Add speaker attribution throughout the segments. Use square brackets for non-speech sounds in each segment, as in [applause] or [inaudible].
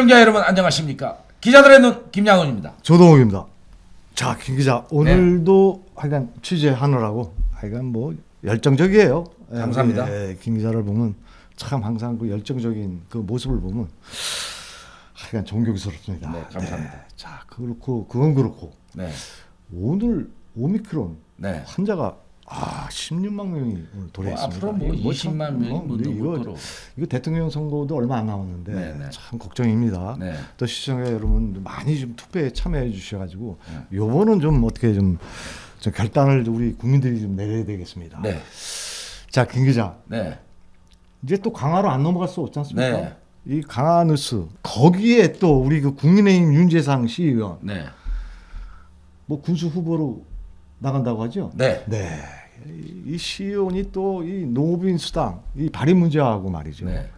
Speaker 1: 시청자 여러분 안녕하십니까? 기자들의 눈 김양훈입니다.
Speaker 2: 조동욱입니다. 자, 김 기자 오늘도 하여간 취재하느라고 하여간 뭐 열정적이에요. 예,
Speaker 1: 감사합니다.
Speaker 2: 예, 김 기자를 보면 참 항상 그 열정적인 그 모습을 보면 하여간 존경스럽습니다.
Speaker 1: 네, 감사합니다.
Speaker 2: 네, 자, 그렇고 그건 그렇고
Speaker 1: 네,
Speaker 2: 오늘 오미크론
Speaker 1: 네.
Speaker 2: 환자가 아 16만 명이 오늘
Speaker 1: 뭐
Speaker 2: 도래했습니다.
Speaker 1: 앞으로 뭐
Speaker 2: 이거
Speaker 1: 20만
Speaker 2: 참,
Speaker 1: 명이
Speaker 2: 어,
Speaker 1: 뭐
Speaker 2: 근데
Speaker 1: 누구
Speaker 2: 이거,
Speaker 1: 거로.
Speaker 2: 이거 대통령 선거도 얼마 안 남았는데
Speaker 1: 네, 네.
Speaker 2: 참 걱정입니다.
Speaker 1: 네.
Speaker 2: 또 시청자 여러분 많이 좀 투표에 참여해 주셔가지고
Speaker 1: 네.
Speaker 2: 요거는 좀 어떻게 좀, 좀 결단을 우리 국민들이 좀 내려야 되겠습니다.
Speaker 1: 네,
Speaker 2: 자, 김 기자
Speaker 1: 네,
Speaker 2: 이제 또 강화로 안 넘어갈 수 없지 않습니까?
Speaker 1: 네.
Speaker 2: 이 강화 뉴스 거기에 또 우리 그 국민의힘 윤재상 시의원
Speaker 1: 네,
Speaker 2: 뭐 군수 후보로 나간다고 하죠?
Speaker 1: 네,
Speaker 2: 네. 이 시의원이 또 이 노빈 수당 이 발의 문제하고 말이죠.
Speaker 1: 네.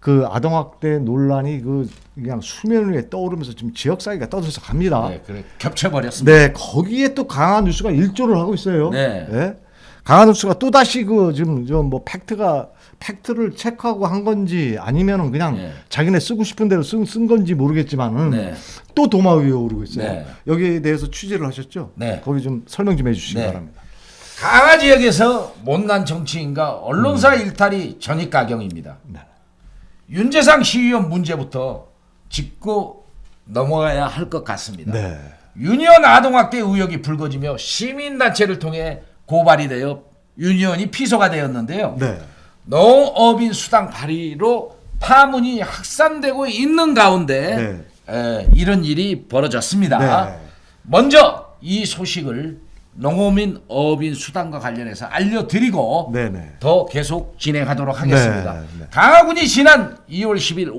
Speaker 2: 그 아동학대 논란이 그 그냥 수면 위에 떠오르면서 지금 지역 사회가 떠들어서 갑니다.
Speaker 1: 네, 그래 겹쳐버렸습니다.
Speaker 2: 네, 거기에 또 강한 뉴스가 일조를 하고 있어요.
Speaker 1: 네.
Speaker 2: 강한 뉴스가 또 다시 그 지금 저뭐 팩트가 팩트를 체크하고 한 건지 아니면은 그냥
Speaker 1: 네.
Speaker 2: 자기네 쓰고 싶은 대로 쓴, 쓴 건지 모르겠지만은
Speaker 1: 네.
Speaker 2: 또 도마 위에 오르고 있어요.
Speaker 1: 네.
Speaker 2: 여기에 대해서 취재를 하셨죠?
Speaker 1: 네.
Speaker 2: 거기 좀 설명 좀 해주시기
Speaker 1: 네.
Speaker 2: 바랍니다.
Speaker 1: 강화 지역에서 못난 정치인과 언론사 일탈이 전입 가경입니다.
Speaker 2: 네.
Speaker 1: 윤재상 시의원 문제부터 짚고 넘어가야 할 것 같습니다.
Speaker 2: 네.
Speaker 1: 유니언 아동학대 의혹이 불거지며 시민단체를 통해 고발이 되어 유니언이 피소가 되었는데요.
Speaker 2: 네.
Speaker 1: 농업인 수당 발의로 파문이 확산되고 있는 가운데 에, 이런 일이 벌어졌습니다.
Speaker 2: 네.
Speaker 1: 먼저 이 소식을 농업인 어업인 수당과 관련해서 알려드리고
Speaker 2: 네. 네.
Speaker 1: 더 계속 진행하도록 하겠습니다.
Speaker 2: 네, 네.
Speaker 1: 강화군이 지난 2월 10일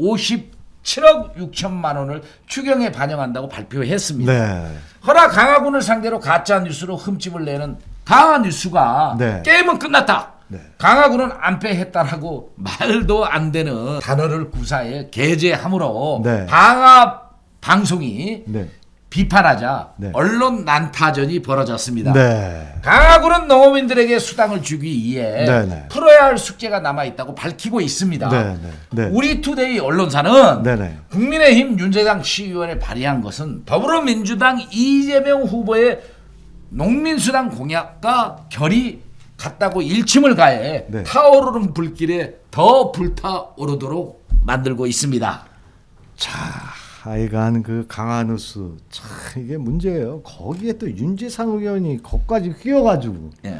Speaker 1: 57억 6천만 원을 추경에 반영한다고 발표했습니다.
Speaker 2: 네.
Speaker 1: 허나 강화군을 상대로 가짜 뉴스로 흠집을 내는 강화 뉴스가
Speaker 2: 네.
Speaker 1: 게임은 끝났다.
Speaker 2: 네.
Speaker 1: 강화군은 안패했다라고 말도 안 되는 단어를 구사해 게재함으로
Speaker 2: 네.
Speaker 1: 강화 방송이
Speaker 2: 네.
Speaker 1: 비판하자
Speaker 2: 네.
Speaker 1: 언론 난타전이 벌어졌습니다.
Speaker 2: 네.
Speaker 1: 강화군은 농업인들에게 수당을 주기 위해
Speaker 2: 네, 네.
Speaker 1: 풀어야 할 숙제가 남아 있다고 밝히고 있습니다.
Speaker 2: 네, 네, 네.
Speaker 1: 우리 투데이 언론사는
Speaker 2: 네, 네.
Speaker 1: 국민의힘 윤재당 시의원에 발의한 것은 더불어민주당 이재명 후보의 농민수당 공약과 결이 같다고 일침을 가해
Speaker 2: 네.
Speaker 1: 타오르는 불길에 더 불타오르도록 만들고 있습니다.
Speaker 2: 자, 하여간 그 강한 뉴스 참 이게 문제예요. 거기에 또 윤재상 의원이 거기까지 끼어가지고
Speaker 1: 예.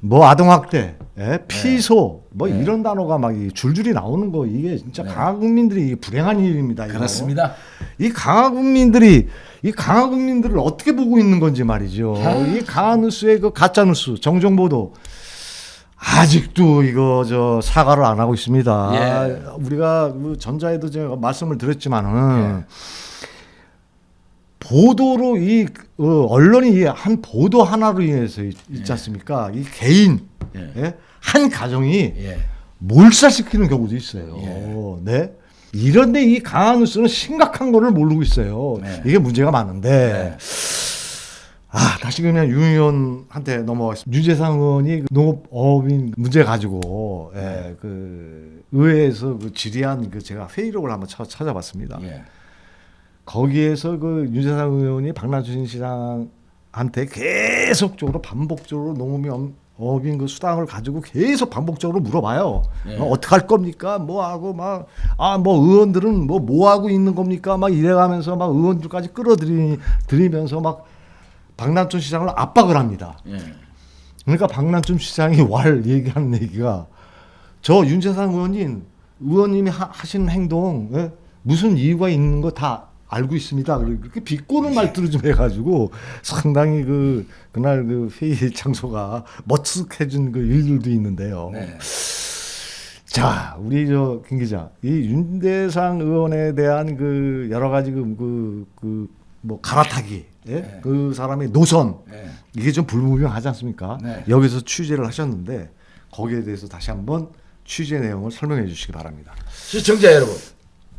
Speaker 2: 뭐 아동학대, 예, 피소, 뭐
Speaker 1: 네.
Speaker 2: 이런 단어가 막 이 줄줄이 나오는 거 이게 진짜
Speaker 1: 네.
Speaker 2: 강화 국민들이 불행한 일입니다. 이거.
Speaker 1: 그렇습니다.
Speaker 2: 이 강화 국민들이 이 강화 국민들을 어떻게 보고 있는 건지 말이죠.
Speaker 1: 아.
Speaker 2: 이 강화 뉴스의 그 가짜 뉴스, 정정 보도 아직도 이거 저 사과를 안 하고 있습니다.
Speaker 1: 예.
Speaker 2: 우리가 그 전자에도 제가 말씀을 드렸지만은 보도로 이 어, 언론이 이 한 보도 하나로 인해서 있- 있지 않습니까? 이 개인
Speaker 1: 예.
Speaker 2: 예? 한 가정이
Speaker 1: 예.
Speaker 2: 몰살시키는 경우도 있어요.
Speaker 1: 예.
Speaker 2: 네. 이런데 이 강한 뉴스는 심각한 거를 모르고 있어요.
Speaker 1: 네.
Speaker 2: 이게 문제가 많은데.
Speaker 1: 네.
Speaker 2: 아, 다시 그냥 유 의원한테 넘어가겠습니다. 유재상 의원이 그 농업어업인 문제 가지고, 예, 그, 의회에서 그 질의한 그 제가 회의록을 한번 차- 찾아봤습니다.
Speaker 1: 예.
Speaker 2: 거기에서 그 유재상 의원이 박남준 시장한테 계속적으로 반복적으로 농업인 어업인 그 수당을 가지고 계속 반복적으로 물어봐요.
Speaker 1: 예.
Speaker 2: 어, 어떻게 할 겁니까? 뭐 하고 막 아 뭐 의원들은 뭐 뭐 하고 있는 겁니까? 막 이래가면서 막 의원들까지 끌어들이 들이면서 막 박남준 시장을 압박을 합니다.
Speaker 1: 예.
Speaker 2: 그러니까 박남준 시장이 왈 얘기하는 얘기가 저 윤재상 의원님 의원님이 하, 하시는 행동 예? 무슨 이유가 있는 거 다 알고 있습니다. 그렇게 비꼬는 말투를 좀 해가지고 상당히 그 그날 그 회의 장소가 머쓱해진 그 일들도 있는데요.
Speaker 1: 네.
Speaker 2: 자, 우리 저김 기자, 이 윤대상 의원에 대한 그 여러 가지 그그뭐 갈아타기, 예?
Speaker 1: 네.
Speaker 2: 그 사람의 노선
Speaker 1: 네.
Speaker 2: 이게 좀 불분명하지 않습니까?
Speaker 1: 네.
Speaker 2: 여기서 취재를 하셨는데 거기에 대해서 다시 한번 취재 내용을 설명해 주시기 바랍니다.
Speaker 1: 시청자 여러분,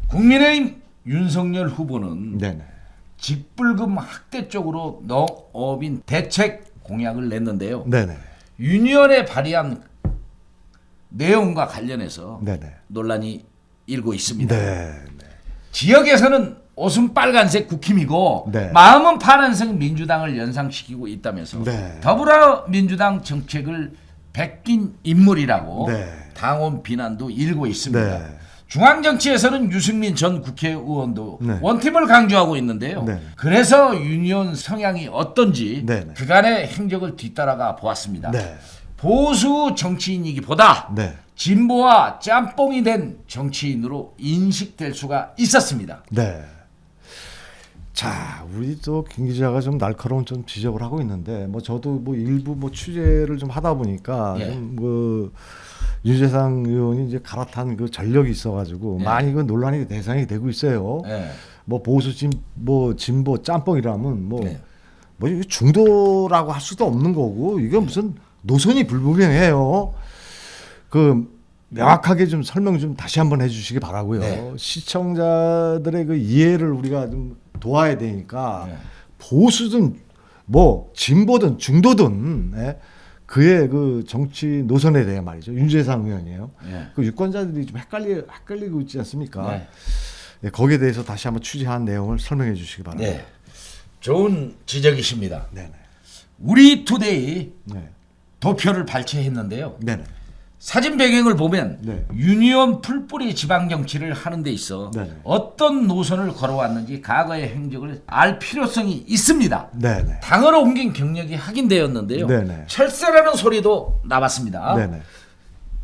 Speaker 1: 국민의힘 윤석열 후보는
Speaker 2: 네네.
Speaker 1: 직불금 확대 쪽으로 농업인 대책 공약을 냈는데요.
Speaker 2: 네네.
Speaker 1: 유니언에 발의한 내용과 관련해서
Speaker 2: 네네.
Speaker 1: 논란이 일고 있습니다.
Speaker 2: 네.
Speaker 1: 지역에서는 옷은 빨간색 국힘이고
Speaker 2: 네.
Speaker 1: 마음은 파란색 민주당을 연상시키고 있다면서
Speaker 2: 네.
Speaker 1: 더불어민주당 정책을 베낀 인물이라고
Speaker 2: 네.
Speaker 1: 당원 비난도 일고 있습니다.
Speaker 2: 네.
Speaker 1: 중앙 정치에서는 유승민 전 국회의원도
Speaker 2: 네.
Speaker 1: 원팀을 강조하고 있는데요.
Speaker 2: 네.
Speaker 1: 그래서 유니온 성향이 어떤지
Speaker 2: 네, 네.
Speaker 1: 그간의 행적을 뒤따라가 보았습니다.
Speaker 2: 네.
Speaker 1: 보수 정치인이기보다
Speaker 2: 네.
Speaker 1: 진보와 짬뽕이 된 정치인으로 인식될 수가 있었습니다.
Speaker 2: 네. 자, 우리 또김 기자가 좀 날카로운 좀 지적을 하고 있는데 뭐 저도 뭐 일부 뭐 취재를 좀 하다 보니까
Speaker 1: 예.
Speaker 2: 좀그 유재상 의원이 이제 갈아탄 그 전력이 있어가지고
Speaker 1: 예.
Speaker 2: 많이 그 논란이 대상이 되고 있어요.
Speaker 1: 네.
Speaker 2: 뭐 보수 진, 뭐 진보 짬뽕이라면 뭐,
Speaker 1: 네.
Speaker 2: 뭐 중도라고 할 수도 없는 거고 이게 무슨 노선이 불분명해요. 그 명확하게 좀 설명 좀 다시 한번 해주시기 바라고요.
Speaker 1: 네.
Speaker 2: 시청자들의 그 이해를 우리가 좀 도와야 되니까
Speaker 1: 네.
Speaker 2: 보수든 뭐 진보든 중도든 예? 그의 그 정치 노선에 대해 말이죠. 윤재상 의원이에요.
Speaker 1: 네.
Speaker 2: 그 유권자들이 좀 헷갈리 헷갈리고 있지 않습니까?
Speaker 1: 네.
Speaker 2: 예, 거기에 대해서 다시 한번 취재한 내용을 설명해 주시기 바랍니다.
Speaker 1: 네. 좋은 지적이십니다.
Speaker 2: 네네.
Speaker 1: 우리 투데이
Speaker 2: 네.
Speaker 1: 도표를 발췌했는데요.
Speaker 2: 네네.
Speaker 1: 사진 배경을 보면
Speaker 2: 네.
Speaker 1: 유니온 풀뿌리 지방 정치를 하는 데 있어
Speaker 2: 네네.
Speaker 1: 어떤 노선을 걸어왔는지 과거의 행적을 알 필요성이 있습니다.
Speaker 2: 네네.
Speaker 1: 당으로 옮긴 경력이 확인되었는데요.
Speaker 2: 네네.
Speaker 1: 철새라는 소리도 나왔습니다.
Speaker 2: 네네.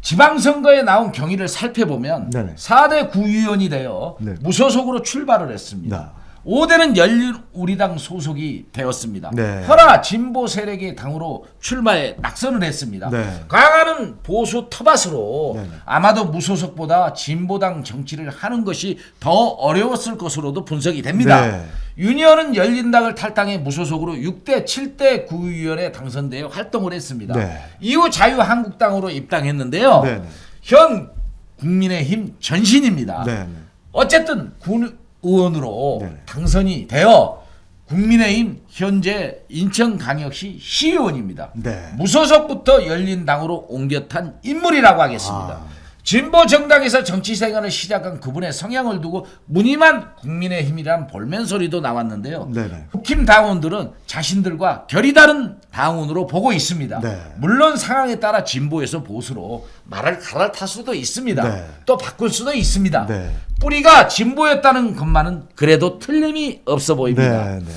Speaker 1: 지방선거에 나온 경위를 살펴보면
Speaker 2: 네네.
Speaker 1: 4대 구의원이 되어
Speaker 2: 네.
Speaker 1: 무소속으로 출발을 했습니다.
Speaker 2: 네.
Speaker 1: 5대는 열린우리당 소속이 되었습니다.
Speaker 2: 네.
Speaker 1: 허나 진보 세력의 당으로 출마에 낙선을 했습니다.
Speaker 2: 네.
Speaker 1: 강화는 보수 터밭으로
Speaker 2: 네네.
Speaker 1: 아마도 무소속보다 진보당 정치를 하는 것이 더 어려웠을 것으로도 분석이 됩니다.
Speaker 2: 네.
Speaker 1: 유니언은 열린당을 탈당해 무소속으로 6대 7대 구의원에 당선되어 활동을 했습니다.
Speaker 2: 네.
Speaker 1: 이후 자유한국당으로 입당했는데요.
Speaker 2: 네네.
Speaker 1: 현 국민의힘 전신입니다.
Speaker 2: 네네.
Speaker 1: 어쨌든 군 의원으로
Speaker 2: 네네.
Speaker 1: 당선이 되어 국민의힘 현재 인천광역시 시의원입니다.
Speaker 2: 네.
Speaker 1: 무소속부터 열린당으로 옮겨 탄 인물이라고 하겠습니다.
Speaker 2: 아.
Speaker 1: 진보 정당에서 정치 생활을 시작한 그분의 성향을 두고 무늬만 국민의힘이란 볼멘 소리도 나왔는데요.
Speaker 2: 네네.
Speaker 1: 국힘 당원들은 자신들과 결이 다른 당원으로 보고 있습니다.
Speaker 2: 네.
Speaker 1: 물론 상황에 따라 진보에서 보수로 말을 갈아탈 수도 있습니다.
Speaker 2: 네.
Speaker 1: 또 바꿀 수도 있습니다.
Speaker 2: 네.
Speaker 1: 뿌리가 진보였다는 것만은 그래도 틀림이 없어 보입니다.
Speaker 2: 네 네.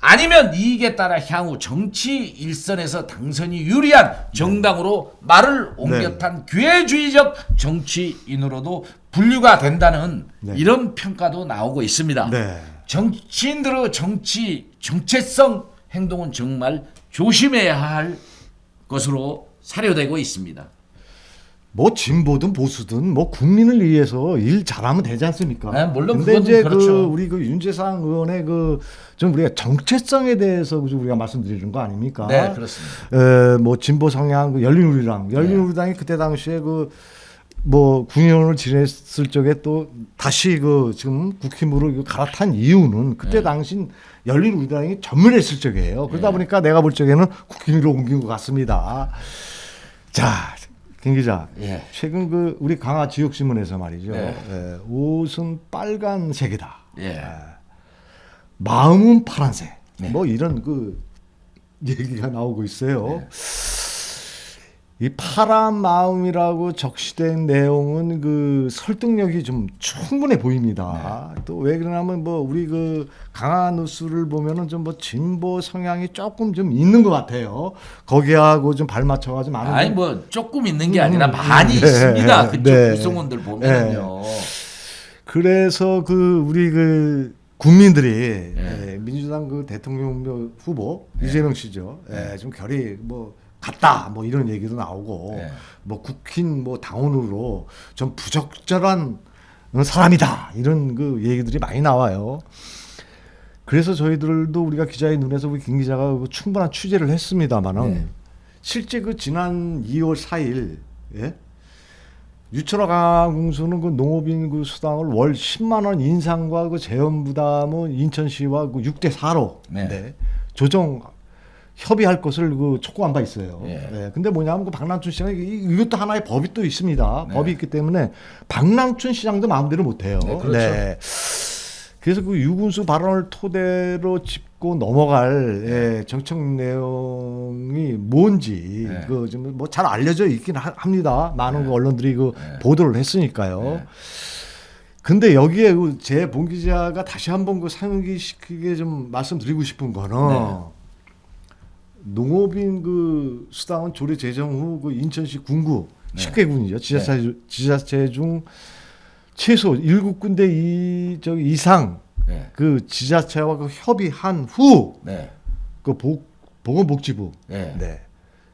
Speaker 1: 아니면 이익에 따라 향후 정치 일선에서 당선이 유리한 정당으로 말을 옮겨탄 기회주의적 정치인으로도 분류가 된다는
Speaker 2: 네.
Speaker 1: 이런 평가도 나오고 있습니다.
Speaker 2: 네.
Speaker 1: 정치인들의 정치 정체성 행동은 정말 조심해야 할 것으로 사료되고 있습니다.
Speaker 2: 뭐 진보든 보수든 뭐 국민을 위해서 일 잘하면 되지 않습니까?
Speaker 1: 네, 물론
Speaker 2: 근데 이제
Speaker 1: 그렇죠.
Speaker 2: 그 우리 그 윤재상 의원의 그 좀 우리가 정체성에 대해서 좀 우리가 말씀드리는 거 아닙니까?
Speaker 1: 네, 그렇습니다.
Speaker 2: 에, 뭐 진보 성향 그 열린우리당, 열린우리당이 그때 당시에 그 뭐 국회의원을 지냈을 적에 또 다시 그 지금 국힘으로 갈아탄 이유는 그때
Speaker 1: 네.
Speaker 2: 당시 열린우리당이 전멸했을 적이에요. 그러다
Speaker 1: 네.
Speaker 2: 보니까 내가 볼 적에는 국힘으로 옮긴 것 같습니다. 자, 김 기자.
Speaker 1: 예.
Speaker 2: 최근 그 우리 강화 지역 신문에서 말이죠.
Speaker 1: 네.
Speaker 2: 예, 옷은 빨간색이다.
Speaker 1: 예.
Speaker 2: 마음은 파란색.
Speaker 1: 네.
Speaker 2: 뭐 이런 그 얘기가 나오고 있어요. 이 파란 마음이라고 적시된 내용은 그 설득력이 좀 충분해 보입니다.
Speaker 1: 네.
Speaker 2: 또왜 그러냐면 뭐 우리 그 강한 뉴스를 보면은 좀 뭐 진보 성향이 조금 좀 있는 것 같아요. 거기하고 좀 발맞춰가지고 많은
Speaker 1: 아니
Speaker 2: 좀-
Speaker 1: 뭐 조금 있는 게 아니라
Speaker 2: 음,
Speaker 1: 많이
Speaker 2: 네,
Speaker 1: 있습니다. 그쪽
Speaker 2: 네.
Speaker 1: 구성원들 보면요.
Speaker 2: 그래서 그 우리 그 국민들이
Speaker 1: 네.
Speaker 2: 예, 민주당 그 대통령 후보 이재명 씨죠. 예, 좀 결이 뭐 같다 뭐 이런 얘기도 나오고
Speaker 1: 네.
Speaker 2: 뭐 국힘 뭐 당원으로 좀 부적절한 사람이다 이런 그 얘기들이 많이 나와요. 그래서 저희들도 우리가 기자의 눈에서 우리 김 기자가 그 충분한 취재를 했습니다만은
Speaker 1: 네.
Speaker 2: 실제 그 지난 2월 4일 예? 유철화 강공수는 그 농업인 그 수당을 월 10만 원 인상과 그 재원 부담은 인천시와 그 6대 4로
Speaker 1: 네.
Speaker 2: 조정 협의할 것을 그 촉구한 바 있어요.
Speaker 1: 예.
Speaker 2: 네. 근데 뭐냐면 그 박남춘 시장 이- 이것도 하나의 법이 또 있습니다.
Speaker 1: 네.
Speaker 2: 법이 있기 때문에 박남춘 시장도 마음대로 못 해요.
Speaker 1: 네, 그렇죠.
Speaker 2: 그래서 그 유군수 발언을 토대로 짚고 넘어갈 예, 정책 내용이 뭔지
Speaker 1: 네.
Speaker 2: 그좀뭐 잘 알려져 있긴 하- 합니다. 많은 그 언론들이 그
Speaker 1: 네.
Speaker 2: 보도를 했으니까요. 근데 여기에 그제 본 기자가 다시 한번 그 상기시키게 좀 말씀드리고 싶은 거는
Speaker 1: 네.
Speaker 2: 농업인 그 수당은 조례 제정 후 그 인천시 군구
Speaker 1: 네.
Speaker 2: 10개군이죠. 지자체 지자체 중 최소 7군데 이 저기 이상
Speaker 1: 네.
Speaker 2: 그 지자체와 그 협의한 후
Speaker 1: 네.
Speaker 2: 그 보건복지부
Speaker 1: 네.
Speaker 2: 네.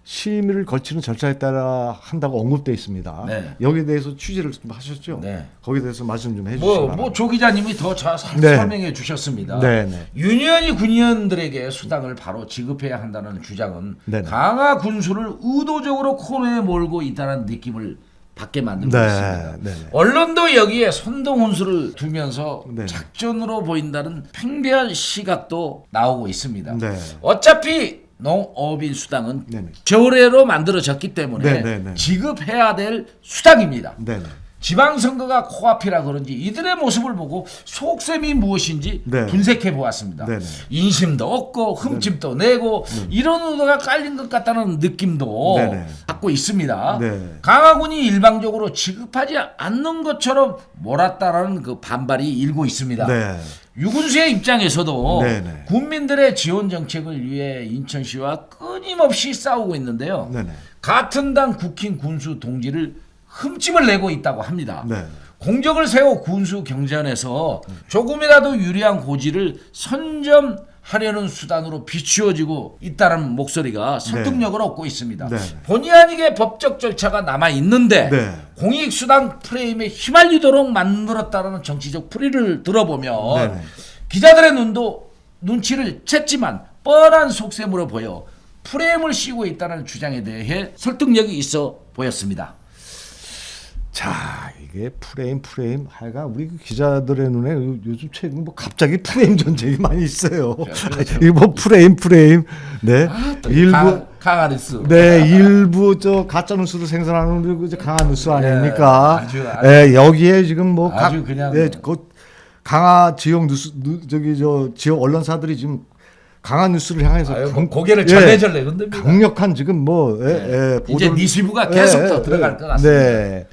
Speaker 2: 심의를 거치는 절차에 따라 한다고 언급돼 있습니다.
Speaker 1: 네.
Speaker 2: 여기에 대해서 취재를 좀 하셨죠?
Speaker 1: 네.
Speaker 2: 거기에 대해서 말씀 좀 해주시기
Speaker 1: 뭐,
Speaker 2: 바랍니다.
Speaker 1: 뭐 조 기자님이 더잘
Speaker 2: 네.
Speaker 1: 설명해 주셨습니다.
Speaker 2: 네, 네.
Speaker 1: 유니언이 군의원들에게 수당을 바로 지급해야 한다는 주장은
Speaker 2: 네 네.
Speaker 1: 강화 군수를 의도적으로 코너에 몰고 있다는 느낌을 받게 만들고
Speaker 2: 네,
Speaker 1: 있습니다.
Speaker 2: 네 네.
Speaker 1: 언론도 여기에 선동훈수를 두면서
Speaker 2: 네네.
Speaker 1: 작전으로 보인다는 팽배한 시각도 나오고 있습니다.
Speaker 2: 네.
Speaker 1: 어차피 농업인 수당은
Speaker 2: 네네.
Speaker 1: 조례로 만들어졌기 때문에
Speaker 2: 네네네.
Speaker 1: 지급해야 될 수당입니다.
Speaker 2: 네.
Speaker 1: 지방선거가 코앞이라 그런지 이들의 모습을 보고 속셈이 무엇인지
Speaker 2: 네.
Speaker 1: 분석해 보았습니다.
Speaker 2: 네네.
Speaker 1: 인심도 없고 흠집도 내고 이런 의도가 깔린 것 같다는 느낌도
Speaker 2: 네네.
Speaker 1: 갖고 있습니다.
Speaker 2: 네.
Speaker 1: 강화군이 일방적으로 지급하지 않는 것처럼 몰았다라는 그 반발이 일고 있습니다.
Speaker 2: 네.
Speaker 1: 유군수의 입장에서도
Speaker 2: 네네.
Speaker 1: 국민들의 지원 정책을 위해 인천시와 끊임없이 싸우고 있는데요.
Speaker 2: 네네.
Speaker 1: 같은 당 국힘 군수 동지를 흠집을 내고 있다고 합니다.
Speaker 2: 네.
Speaker 1: 공적을 세워 군수 경전에서 조금이라도 유리한 고지를 선점하려는 수단으로 비추어지고 있다는 목소리가 설득력을 얻고 있습니다.
Speaker 2: 네.
Speaker 1: 본의 아니게 법적 절차가 남아 있는데
Speaker 2: 네.
Speaker 1: 공익 수당 프레임에 휘말리도록 만들었다는 정치적 풀이를 들어보면
Speaker 2: 네네.
Speaker 1: 기자들의 눈도 눈치를 챘지만 뻔한 속셈으로 보여 프레임을 씌우고 있다는 주장에 대해 설득력이 있어 보였습니다.
Speaker 2: 자 이게 프레임 프레임 하여간 우리 그 기자들의 눈에 요- 요즘 최근 뭐 갑자기 프레임 전쟁이 많이 있어요.
Speaker 1: 그렇죠.
Speaker 2: 이거 뭐 프레임 프레임 네 일부
Speaker 1: 강, 강한 뉴스.
Speaker 2: 네 일부 저 가짜 뉴스를 생산하는 우리 그 강한 뉴스 아닙니까?
Speaker 1: 네, 아주, 아주.
Speaker 2: 예, 여기에 지금 뭐
Speaker 1: 아주
Speaker 2: 각-
Speaker 1: 그냥
Speaker 2: 네, 그 강화 지역 뉴스 누, 저기 저 지역 언론사들이 지금 강한 뉴스를 향해서
Speaker 1: 아유,
Speaker 2: 강-
Speaker 1: 고개를
Speaker 2: 예,
Speaker 1: 절레절레 흔듭니다.
Speaker 2: 강력한 지금 뭐 예, 예,
Speaker 1: 이제
Speaker 2: 보도를-
Speaker 1: 니시부가 계속 더 들어갈 것 같습니다.
Speaker 2: 네.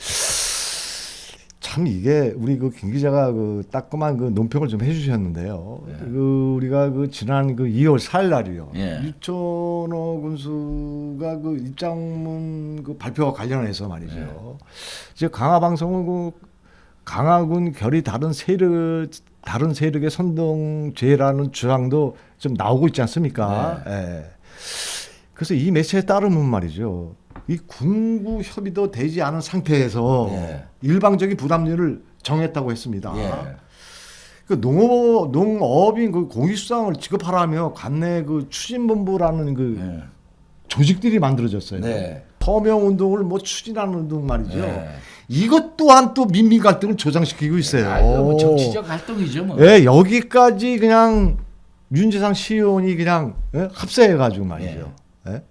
Speaker 2: 참 이게 우리 그 김 기자가 그 따끔한 그 논평을 좀 해주셨는데요. 그 우리가 그 지난 그 2월 4일 날이요.
Speaker 1: 예.
Speaker 2: 유천호 군수가 그 입장문 그 발표와 관련해서 말이죠.
Speaker 1: 예.
Speaker 2: 이제 강화 방송은 그 강화군 결이 다른 세력 다른 세력의 선동죄라는 주장도 좀 나오고 있지 않습니까?
Speaker 1: 네.
Speaker 2: 예. 그래서 이 매체에 따르면 말이죠. 이 군구 협의도 되지 않은 상태에서
Speaker 1: 예.
Speaker 2: 일방적인 부담률을 정했다고 했습니다.
Speaker 1: 예.
Speaker 2: 그 농업 농업인 그 공익수당을 지급하라며 관내 그 추진본부라는 그
Speaker 1: 예.
Speaker 2: 조직들이 만들어졌어요.
Speaker 1: 네.
Speaker 2: 서명 운동을 뭐 추진하는 운동 말이죠.
Speaker 1: 네.
Speaker 2: 이것 또한 또 민미 갈등을 조장시키고 있어요.
Speaker 1: 아, 이거 뭐 정치적 활동이죠, 뭐.
Speaker 2: 예, 여기까지 그냥 윤재상 시의원이 그냥 예? 합세해가지고 말이죠. 예?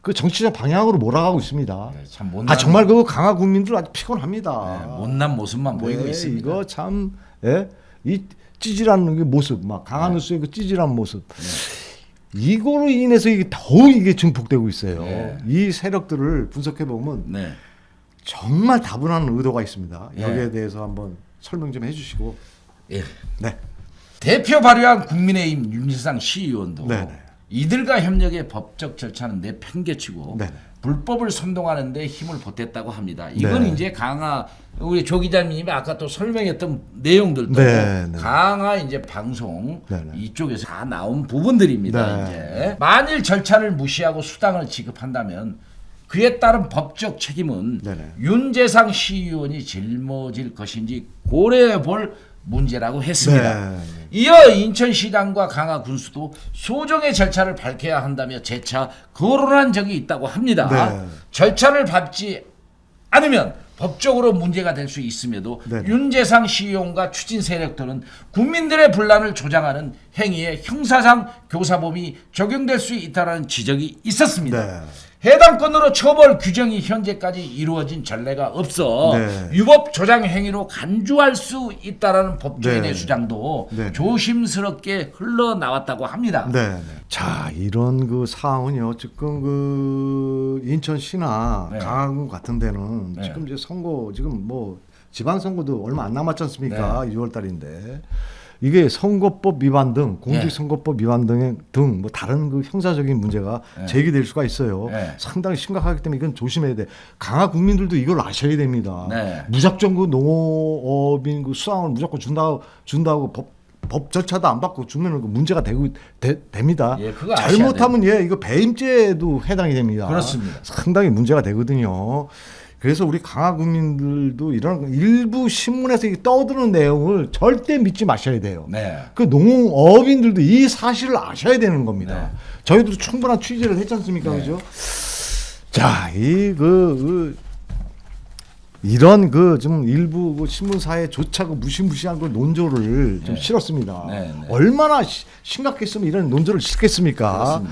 Speaker 2: 그 정치적 방향으로 몰아가고 있습니다.
Speaker 1: 예, 참 못난,
Speaker 2: 아 정말 그 강화 국민들 아주 피곤합니다.
Speaker 1: 예, 못난 모습만 보이고
Speaker 2: 네,
Speaker 1: 있습니다.
Speaker 2: 이거 참, 예? 이 찌질한 그 모습, 막 강한 뉴스의 그 찌질한 모습. 이거로 인해서 이게 더욱 이게 증폭되고 있어요.
Speaker 1: 네.
Speaker 2: 이 세력들을 분석해 보면
Speaker 1: 네.
Speaker 2: 정말 다분한 의도가 있습니다.
Speaker 1: 예.
Speaker 2: 여기에 대해서 한번 설명 좀 해주시고.
Speaker 1: 예.
Speaker 2: 네.
Speaker 1: 대표 발의한 국민의힘 윤지상 시의원도
Speaker 2: 네네.
Speaker 1: 이들과 협력의 법적 절차는 내 팽개치고
Speaker 2: 네네.
Speaker 1: 불법을 선동하는데 힘을 보탰다고 합니다. 이건
Speaker 2: 네.
Speaker 1: 이제 강화 우리 조 기자님이 아까 또 설명했던 내용들도
Speaker 2: 네, 네.
Speaker 1: 강화 이제 방송
Speaker 2: 네 네.
Speaker 1: 이쪽에서 다 나온 부분들입니다.
Speaker 2: 네.
Speaker 1: 이제 만일 절차를 무시하고 수당을 지급한다면 그에 따른 법적 책임은
Speaker 2: 네네.
Speaker 1: 윤재상 시의원이 짊어질 것인지 고려해 볼 문제라고 했습니다.
Speaker 2: 네.
Speaker 1: 이어 인천시장과 강화 군수도 소정의 절차를 밝혀야 한다며 재차 거론한 적이 있다고 합니다.
Speaker 2: 네.
Speaker 1: 절차를 밟지 않으면 법적으로 문제가 될 수 있음에도
Speaker 2: 네.
Speaker 1: 윤재상 시의원과 추진 세력들은 국민들의 분란을 조장하는 행위에 형사상 교사범이 적용될 수 있다는 지적이 있었습니다.
Speaker 2: 네.
Speaker 1: 해당 건으로 처벌 규정이 현재까지 이루어진 전례가 없어
Speaker 2: 네.
Speaker 1: 유법 조장 행위로 간주할 수 있다라는 법조인의
Speaker 2: 네.
Speaker 1: 주장도
Speaker 2: 네.
Speaker 1: 조심스럽게 흘러나왔다고 합니다.
Speaker 2: 네. 네. 자, 이런 그 사항은요. 지금 그 인천시나
Speaker 1: 네.
Speaker 2: 강화군 같은 데는
Speaker 1: 네.
Speaker 2: 지금 이제 선거 지금 뭐 지방 선거도 얼마 안 남았지 않습니까?
Speaker 1: 네.
Speaker 2: 6월 달인데. 이게 선거법 위반 등
Speaker 1: 네.
Speaker 2: 공직선거법 위반 등의 등뭐 다른 그 형사적인 문제가
Speaker 1: 네.
Speaker 2: 제기될 수가 있어요.
Speaker 1: 네.
Speaker 2: 상당히 심각하기 때문에 이건 조심해야 돼. 강화 국민들도 이걸 아셔야 됩니다.
Speaker 1: 네.
Speaker 2: 무작정 그 농업인 그 수당을 무조건 준다 준다고 법, 법 절차도 안 받고 주면은 그 문제가 되고 되, 됩니다.
Speaker 1: 예,
Speaker 2: 잘못하면 예 이거 배임죄도 해당이 됩니다.
Speaker 1: 그렇습니다.
Speaker 2: 상당히 문제가 되거든요. 그래서 우리 강화 국민들도 이런 일부 신문에서 이 떠드는 내용을 절대 믿지 마셔야 돼요.
Speaker 1: 네.
Speaker 2: 그 농업인들도 이 사실을 아셔야 되는 겁니다.
Speaker 1: 네.
Speaker 2: 저희도 충분한 취재를 했지 않습니까,
Speaker 1: 네.
Speaker 2: 그죠? 자, 이그 이런 그 좀 일부 그 신문사에 조차 그 무시무시한 그 논조를 좀
Speaker 1: 네.
Speaker 2: 싫었습니다.
Speaker 1: 네, 네.
Speaker 2: 얼마나 시- 심각했으면 이런 논조를?
Speaker 1: 그렇습니다.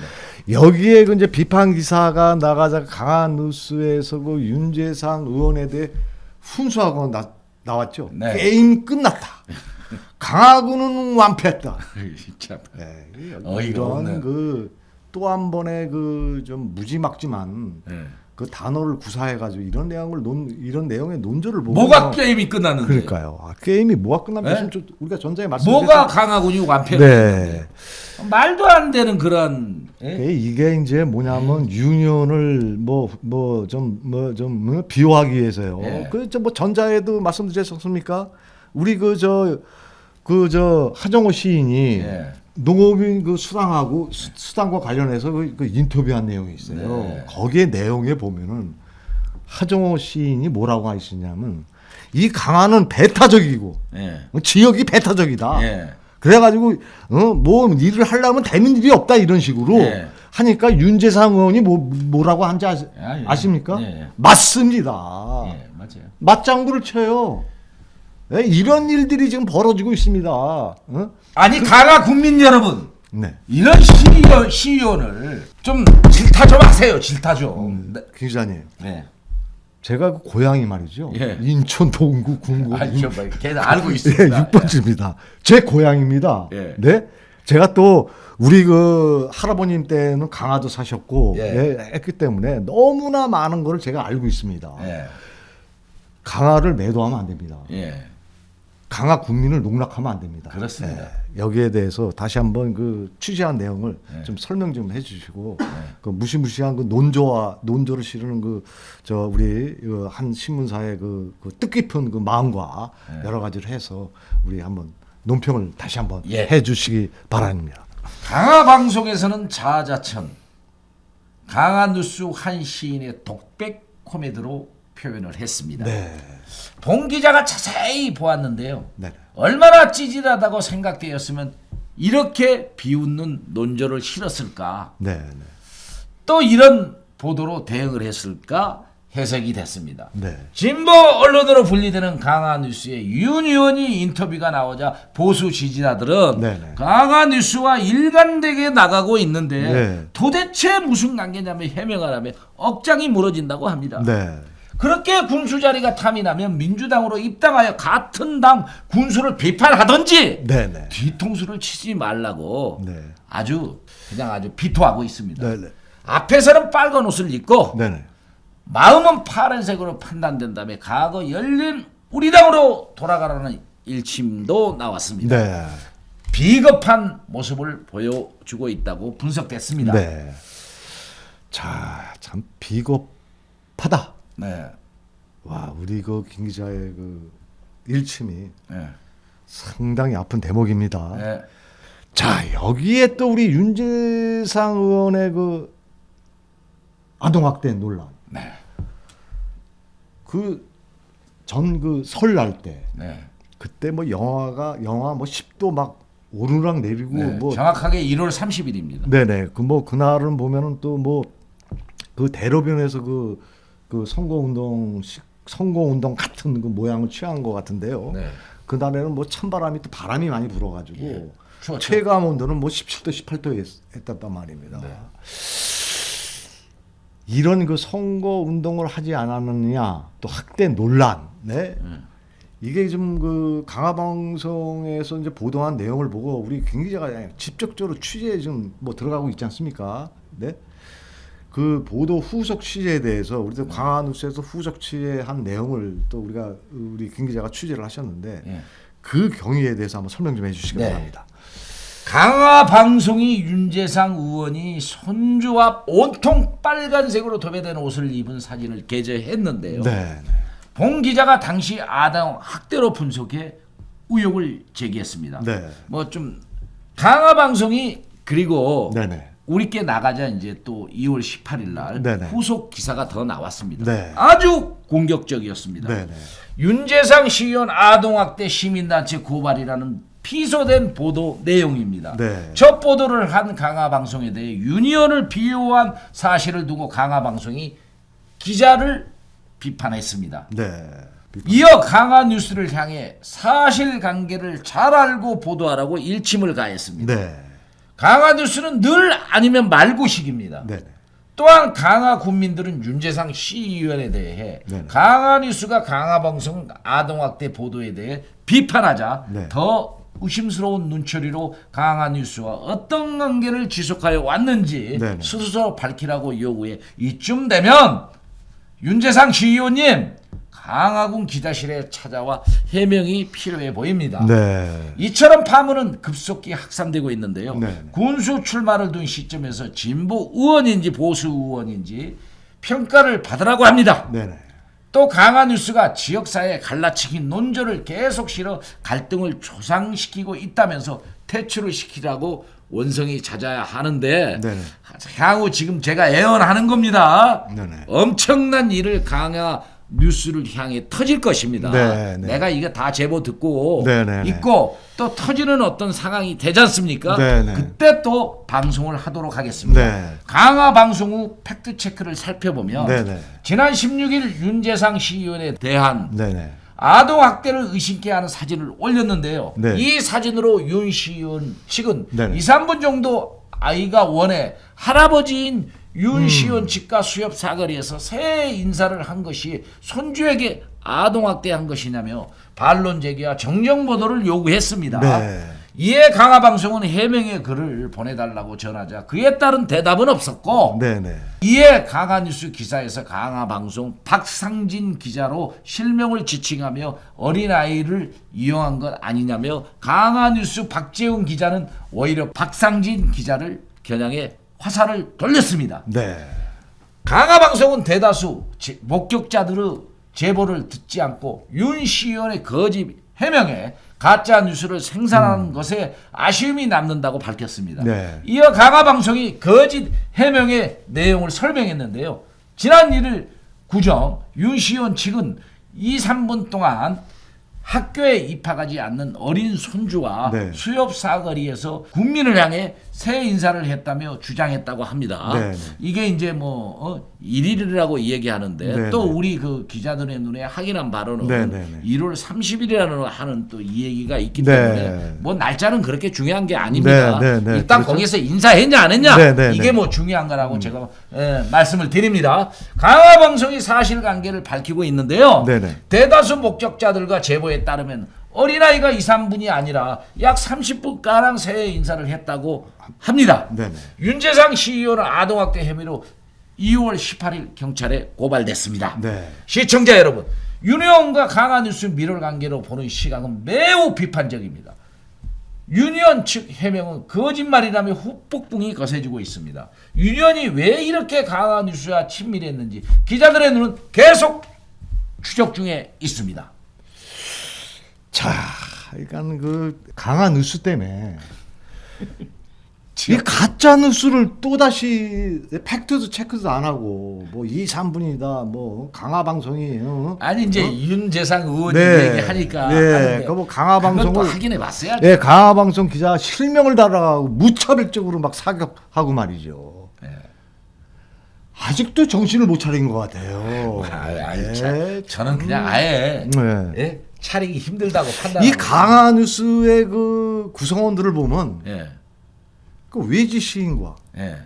Speaker 2: 여기에 그 이제 비판 기사가 나가자 강한 뉴스에서 그 윤재상 의원에 대해 훈수하고 나, 나왔죠.
Speaker 1: 네.
Speaker 2: 게임 끝났다. 강하구는 완패했다. [laughs]
Speaker 1: 참.
Speaker 2: 네,
Speaker 1: 어이가
Speaker 2: 이런
Speaker 1: 없네.
Speaker 2: 그 또 한 번의 그 좀 무지막지만
Speaker 1: 네.
Speaker 2: 그 단어를 구사해 가지고 이런 내용을 논 이런 내용의 논조를 보고
Speaker 1: 뭐가 게임이 끝났는데?
Speaker 2: 그러니까요. 아, 게임이 뭐가 끝나면
Speaker 1: 네?
Speaker 2: 우리가 전자에 말씀
Speaker 1: 뭐가 강하군이 완패?
Speaker 2: 네.
Speaker 1: 말도 안 되는 그런 예?
Speaker 2: 그 이게 이제 뭐냐면 유년을 뭐 뭐 좀 뭐좀 비호하기 위해서요.
Speaker 1: 예.
Speaker 2: 그저 뭐 전자에도 말씀드렸었습니까? 우리 그 저 그저 하정호 시인이
Speaker 1: 예.
Speaker 2: 농업인 그 수당하고 수- 수당과 관련해서 그, 그 인터뷰한 내용이 있어요.
Speaker 1: 네.
Speaker 2: 거기에 내용에 보면은 하정호 시인이 뭐라고 하시냐면 이 강화는 배타적이고
Speaker 1: 예.
Speaker 2: 지역이 배타적이다.
Speaker 1: 예.
Speaker 2: 그래가지고 어 뭐 일을 하려면 되는 일이 없다 이런 식으로
Speaker 1: 예.
Speaker 2: 하니까 윤재상 의원이 뭐 뭐라고 한지 아시,
Speaker 1: 아, 예.
Speaker 2: 아십니까?
Speaker 1: 예, 예.
Speaker 2: 맞습니다.
Speaker 1: 예, 맞아요.
Speaker 2: 맞장구를 쳐요. 예, 이런 일들이 지금 벌어지고 있습니다. 어?
Speaker 1: 아니 강화 국민 여러분
Speaker 2: 네.
Speaker 1: 이런 시의원, 시의원을 좀 질타 좀 하세요. 질타 좀. 네.
Speaker 2: 김 기자님,
Speaker 1: 네.
Speaker 2: 제가 그 고향이 말이죠.
Speaker 1: 예.
Speaker 2: 인천 동구 군구
Speaker 1: 아니 저 뭐, 걔는 알고
Speaker 2: 예,
Speaker 1: 있습니다.
Speaker 2: 6번지입니다. 제 고향입니다.
Speaker 1: 예.
Speaker 2: 네. 제가 또 우리 그 할아버님 때는 강화도 사셨고
Speaker 1: 예.
Speaker 2: 예, 했기 때문에 너무나 많은 걸 제가 알고 있습니다.
Speaker 1: 예.
Speaker 2: 강화를 매도하면 안 됩니다.
Speaker 1: 예.
Speaker 2: 강화 국민을 농락하면 안 됩니다.
Speaker 1: 그렇습니다.
Speaker 2: 예, 여기에 대해서 다시 한번 그 취재한 내용을
Speaker 1: 예.
Speaker 2: 좀 설명 좀 해주시고 그 무시무시한 그 논조와 논조를 실으는 그 저 우리 그 한 신문사의 그, 그 뜻깊은 그 마음과
Speaker 1: 예.
Speaker 2: 여러 가지를 해서 우리 한번 논평을 다시 한번
Speaker 1: 예.
Speaker 2: 해주시기 바랍니다.
Speaker 1: 강화 방송에서는 자자천 강화 뉴스 한 시인의 독백 코미디로 표현을 했습니다.
Speaker 2: 네,
Speaker 1: 봉 기자가 자세히 보았는데요.
Speaker 2: 네,
Speaker 1: 얼마나 찌질하다고 생각되었으면 이렇게 비웃는 논조를 실었을까?
Speaker 2: 네, 네,
Speaker 1: 또 이런 보도로 대응을 했을까? 해석이 됐습니다.
Speaker 2: 네.
Speaker 1: 진보 언론으로 분리되는 강화뉴스의 윤 의원이 인터뷰가 나오자 보수 지지자들은
Speaker 2: 네네.
Speaker 1: 강화뉴스와 일관되게 나가고 있는데
Speaker 2: 네.
Speaker 1: 도대체 무슨 관계냐며 해명을 하며 억장이 무너진다고 합니다.
Speaker 2: 네.
Speaker 1: 그렇게 군수 자리가 탐이 나면 민주당으로 입당하여 같은 당 군수를 비판하든지
Speaker 2: 네, 네.
Speaker 1: 뒤통수를 치지 말라고
Speaker 2: 네.
Speaker 1: 아주 그냥 아주 비토하고 있습니다.
Speaker 2: 네, 네.
Speaker 1: 앞에서는 빨간 옷을 입고
Speaker 2: 네, 네.
Speaker 1: 마음은 파란색으로 판단된다며 과거 열린 우리 당으로 돌아가라는 일침도 나왔습니다.
Speaker 2: 네.
Speaker 1: 비겁한 모습을 보여주고 있다고 분석됐습니다.
Speaker 2: 네. 자, 참 비겁하다.
Speaker 1: 네.
Speaker 2: 와, 우리 그 김 기자의 그 일침이
Speaker 1: 네.
Speaker 2: 상당히 아픈 대목입니다.
Speaker 1: 네.
Speaker 2: 자, 여기에 또 우리 윤재상 의원의 그 아동학대 논란.
Speaker 1: 네.
Speaker 2: 그전 그 설날 때
Speaker 1: 네.
Speaker 2: 그때 뭐 영화가 영하 뭐 10도 막 오르락 내리고
Speaker 1: 네.
Speaker 2: 뭐
Speaker 1: 정확하게 1월 30일입니다.
Speaker 2: 네네 그 뭐 그날은 보면은 또 뭐 그 대로변에서 그 그 선거 운동 선거 운동 같은 그 모양을 취한 것 같은데요.
Speaker 1: 네.
Speaker 2: 그날에는 뭐 찬바람이 또 바람이 많이 불어가지고
Speaker 1: 추웠죠.
Speaker 2: 체감 온도는 뭐 17도, 18도 했, 단 말입니다.
Speaker 1: 네.
Speaker 2: 이런 그 선거 운동을 하지 않았느냐, 또 학대 논란, 네. 이게 좀 그 강화 방송에서 이제 보도한 내용을 보고 우리 김 기자가 직접적으로 취재에 좀 뭐 들어가고 있지 않습니까? 네. 그 보도 후속 취재에 대해서 우리도 강화 뉴스에서 후속 취재한 내용을 또 우리가 우리 김 기자가 취재를 하셨는데
Speaker 1: 예.
Speaker 2: 그 경위에 대해서 한번 설명 좀 해주시기
Speaker 1: 네.
Speaker 2: 바랍니다.
Speaker 1: 강화 방송이 윤재상 의원이 손주와 온통 빨간색으로 도배된 옷을 입은 사진을 게재했는데요.
Speaker 2: 네.
Speaker 1: 봉 기자가 당시 아동 학대로 분석해 의혹을 제기했습니다.
Speaker 2: 네.
Speaker 1: 뭐 좀 강화 방송이 그리고
Speaker 2: 네. 네.
Speaker 1: 우리께 나가자 이제 또 2월 18일 날
Speaker 2: 네네.
Speaker 1: 후속 기사가 더 나왔습니다.
Speaker 2: 네.
Speaker 1: 아주 공격적이었습니다.
Speaker 2: 네. 네.
Speaker 1: 윤재상 시의원 아동학대 시민단체 고발이라는 피소된 보도 내용입니다.
Speaker 2: 네.
Speaker 1: 첫 보도를 한 강화 방송에 대해 윤 의원을 비호한 사실을 두고 강화 방송이 기자를 비판했습니다.
Speaker 2: 네.
Speaker 1: 이어 강화 뉴스를 향해 사실관계를 잘 알고 보도하라고 일침을 가했습니다.
Speaker 2: 네.
Speaker 1: 강화 뉴스는 늘 아니면 말고식입니다.
Speaker 2: 네. 네.
Speaker 1: 또한 강화 국민들은 윤재상 시의원에 대해
Speaker 2: 네네.
Speaker 1: 강화 뉴스가 강화 방송 아동학대 보도에 대해 비판하자
Speaker 2: 네.
Speaker 1: 더 의심스러운 눈초리로 강화 뉴스와 어떤 관계를 지속하여 왔는지
Speaker 2: 네네.
Speaker 1: 스스로 밝히라고 요구해 이쯤 되면 윤재상 시의원님 강화군 기자실에 찾아와 해명이 필요해 보입니다.
Speaker 2: 네.
Speaker 1: 이처럼 파문은 급속히 확산되고 있는데요.
Speaker 2: 네.
Speaker 1: 군수 출마를 둔 시점에서 진보 의원인지 보수 의원인지 평가를 받으라고 합니다.
Speaker 2: 네. 네.
Speaker 1: 또 강화 뉴스가 지역사회에 갈라치기 논조를 계속 실어 갈등을 조상시키고 있다면서 퇴출을 시키라고 원성이 잦아야 하는데
Speaker 2: 네네.
Speaker 1: 향후 지금 제가 애언하는 겁니다.
Speaker 2: 네네.
Speaker 1: 엄청난 일을 강화 뉴스를 향해 터질 것입니다.
Speaker 2: 네 네.
Speaker 1: 내가 이게 다 제보 듣고
Speaker 2: 네 네 네.
Speaker 1: 있고 또 터지는 어떤 상황이 되지 않습니까?
Speaker 2: 네 네.
Speaker 1: 그때 또 방송을 하도록 하겠습니다.
Speaker 2: 네.
Speaker 1: 강화 방송 후 팩트 체크를 살펴보면
Speaker 2: 네 네.
Speaker 1: 지난 16일 윤재상 시의원에 대한
Speaker 2: 네. 네.
Speaker 1: 아동 학대를 의심케 하는 사진을 올렸는데요.
Speaker 2: 네.
Speaker 1: 이 사진으로 윤 시의원 측은
Speaker 2: 네네.
Speaker 1: 2, 3분 정도 아이가 원해 할아버지인 윤
Speaker 2: 음.
Speaker 1: 집과 수협 사거리에서 새 인사를 한 것이 손주에게 아동 학대한 것이냐며 반론 제기와 정정 보도를 요구했습니다.
Speaker 2: 네.
Speaker 1: 이에 강화 방송은 해명의 글을 보내달라고 전하자 그에 따른 대답은 없었고
Speaker 2: 네. 네.
Speaker 1: 이에 강화 뉴스 기사에서 강화 방송 박상진 기자로 실명을 지칭하며 어린 아이를 이용한 것 아니냐며 강화 뉴스 박재훈 기자는 오히려 박상진 기자를 겨냥해 화살을 돌렸습니다.
Speaker 2: 네.
Speaker 1: 강화 방송은 대다수 제- 목격자들의 제보를 듣지 않고 윤 시의원의 거짓 해명에 가짜 뉴스를 생산하는 것에 아쉬움이 남는다고 밝혔습니다.
Speaker 2: 네.
Speaker 1: 이어 강화 방송이 거짓 해명의 내용을 설명했는데요. 지난 1일 구정 윤 시의원 측은 2, 3분 동안 학교에 입학하지 않는 어린 손주와
Speaker 2: 네.
Speaker 1: 수협 사거리에서 국민을 향해 새 인사를 했다며 주장했다고 합니다.
Speaker 2: 네, 네.
Speaker 1: 이게 이제 뭐 어, 일일이라고 얘기하는데
Speaker 2: 네,
Speaker 1: 또
Speaker 2: 네.
Speaker 1: 우리 그 기자들의 눈에 확인한 바로는
Speaker 2: 네, 네, 네.
Speaker 1: 1월 30일이라는 하는 또 이 얘기가 있기
Speaker 2: 네.
Speaker 1: 때문에 뭐 날짜는 그렇게 중요한 게 아닙니다.
Speaker 2: 네, 네, 네.
Speaker 1: 일단
Speaker 2: 그렇죠.
Speaker 1: 거기서 인사했냐 안 했냐
Speaker 2: 네, 네,
Speaker 1: 이게
Speaker 2: 네.
Speaker 1: 뭐 중요한 거라고 제가 예, 말씀을 드립니다. 강화 방송이 사실관계를 밝히고 있는데요.
Speaker 2: 네, 네.
Speaker 1: 대다수 목격자들과 제보 에 따르면 어린아이가 2, 3분이 아니라 약 30분 가량 새 인사를 했다고 합니다.
Speaker 2: 네네.
Speaker 1: 윤재상 시의원은 아동학대 혐의로 2월 18일 경찰에 고발됐습니다.
Speaker 2: 네.
Speaker 1: 시청자 여러분, 윤 의원과 강화뉴스 밀월 관계로 보는 시각은 매우 비판적입니다. 윤 의원 측 해명은 거짓말이라며 후폭풍이 거세지고 있습니다. 윤 의원이 왜 이렇게 강화뉴스와 친밀했는지 기자들의 눈은 계속 추적 중에 있습니다.
Speaker 2: 자, 그러니까 그 강한 뉴스 때문에 [laughs] 이 가짜 뉴스를 또 다시 팩트도 체크도 안 하고 뭐 2, 3분이다 뭐 강화 방송이 어?
Speaker 1: 아니 이제 윤재상 의원이
Speaker 2: 네.
Speaker 1: 얘기하니까
Speaker 2: 네. 그거 강화 방송을-
Speaker 1: 확인해 봤어야
Speaker 2: 예, 강화 방송 기자 실명을 달아가고 무차별적으로 막 사격하고 말이죠.
Speaker 1: 네.
Speaker 2: 아직도 정신을 못 차린 것 같아요.
Speaker 1: 아, 아니,
Speaker 2: 예,
Speaker 1: 참, 저는 그냥 아예
Speaker 2: 네.
Speaker 1: 예? 차리기 힘들다고 판단.
Speaker 2: 이 강화 뉴스의 그 구성원들을 보면
Speaker 1: 예,
Speaker 2: 그 외지 시인과
Speaker 1: 예,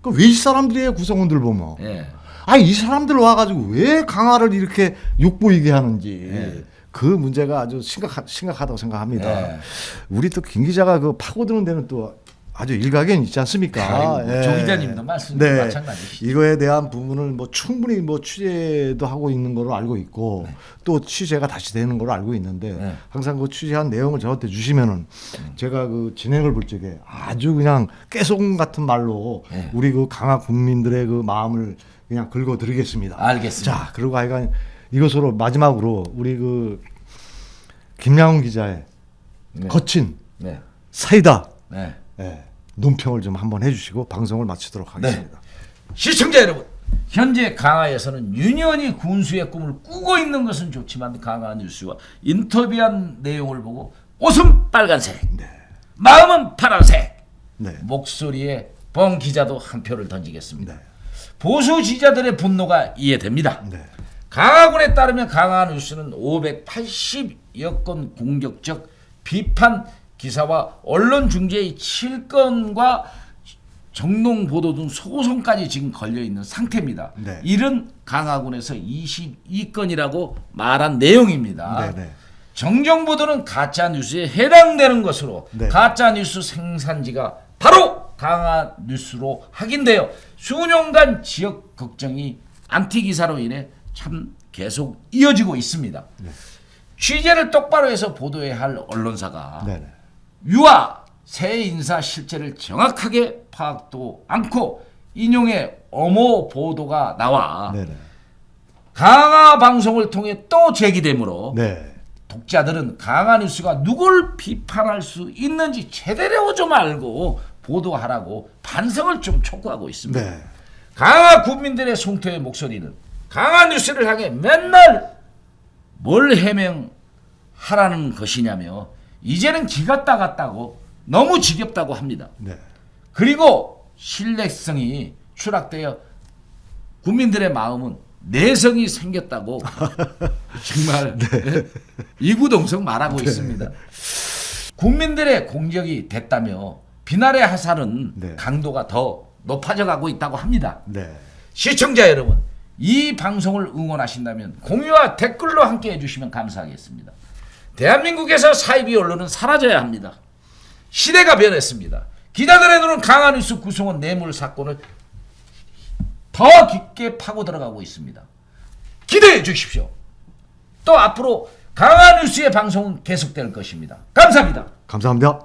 Speaker 2: 그 외지 사람들의 구성원들 보면
Speaker 1: 예.
Speaker 2: 아이 사람들 와가지고 왜 강화를 이렇게 욕보이게 하는지
Speaker 1: 예.
Speaker 2: 그 문제가 아주 심각하, 심각하다고 생각합니다.
Speaker 1: 예.
Speaker 2: 우리 또 김 기자가 그 파고드는 데는 또 아주 일가견 있지 않습니까?
Speaker 1: 아이고,
Speaker 2: 예.
Speaker 1: 조 기자님도 말씀
Speaker 2: 네.
Speaker 1: 마찬가지시죠.
Speaker 2: 이거에 대한 부분을 뭐 충분히 뭐 취재도 하고 있는 걸로 알고 있고 또 취재가 다시 되는 걸로 알고 있는데
Speaker 1: 네.
Speaker 2: 항상 그 취재한 내용을 저한테 주시면은 제가 그 진행을 볼 적에 아주 그냥 깨소금 같은 말로
Speaker 1: 네.
Speaker 2: 우리 그 강화 국민들의 그 마음을 그냥 긁어드리겠습니다.
Speaker 1: 알겠습니다.
Speaker 2: 자 그리고 하여간 이것으로 마지막으로 우리 그 김양훈 기자의
Speaker 1: 네.
Speaker 2: 거친
Speaker 1: 네,
Speaker 2: 사이다
Speaker 1: 네.
Speaker 2: 예, 논평을 좀 한번 해주시고 방송을 마치도록 하겠습니다.
Speaker 1: 시청자 여러분, 현재 강화에서는 윤현이 군수의 꿈을 꾸고 있는 것은 좋지만 강화 뉴스와 인터뷰한 내용을 보고 옷은 빨간색, 마음은 파란색,
Speaker 2: 네.
Speaker 1: 목소리에 뻥 기자도 한 표를 던지겠습니다.
Speaker 2: 네.
Speaker 1: 보수 지자들의 분노가 이해됩니다.
Speaker 2: 네.
Speaker 1: 강화군에 따르면 강화 뉴스는 580여 건 공격적 비판 기사와 언론 중재의 7건과 정농 보도 등 소송까지 지금 걸려 있는 상태입니다.
Speaker 2: 네.
Speaker 1: 이른 강화군에서 22건이라고 말한 내용입니다.
Speaker 2: 네, 네.
Speaker 1: 정정 보도는 가짜 뉴스에 해당되는 것으로
Speaker 2: 네.
Speaker 1: 가짜 뉴스 생산지가 바로 강화 뉴스로 확인되어 수년간 지역 걱정이 안티 기사로 인해 참 계속 이어지고 있습니다.
Speaker 2: 네.
Speaker 1: 취재를 똑바로 해서 보도해야 할 언론사가
Speaker 2: 네. 네.
Speaker 1: 유아 새 인사 실체를 정확하게 파악도 않고 인용의 엄호 보도가 나와
Speaker 2: 네. 네.
Speaker 1: 강화 방송을 통해 또 제기되므로
Speaker 2: 네.
Speaker 1: 독자들은 강화 뉴스가 누굴 비판할 수 있는지 제대로 좀 알고 보도하라고 반성을 좀 촉구하고 있습니다.
Speaker 2: 네.
Speaker 1: 강화 국민들의 송토의 목소리는 강화 뉴스를 향해 맨날 뭘 해명하라는 것이냐며 이제는 기가 따갔다고 너무 지겹다고 합니다.
Speaker 2: 네.
Speaker 1: 그리고 신뢰성이 추락되어 국민들의 마음은 내성이 생겼다고 [laughs] 정말 이구동성 말하고 있습니다. 국민들의 공격이 됐다며 비난의 화살은
Speaker 2: 네.
Speaker 1: 강도가 더 높아져 가고 있다고 합니다.
Speaker 2: 네.
Speaker 1: 시청자 여러분, 이 방송을 응원하신다면 공유와 댓글로 함께 해주시면 감사하겠습니다. 대한민국에서 사이비 언론은 사라져야 합니다. 시대가 변했습니다. 기자들의 눈은 강한 뉴스 구성원 뇌물 사건을 더 깊게 파고 들어가고 있습니다. 기대해 주십시오. 또 앞으로 강한 뉴스의 방송은 계속될 것입니다. 감사합니다.
Speaker 2: 감사합니다.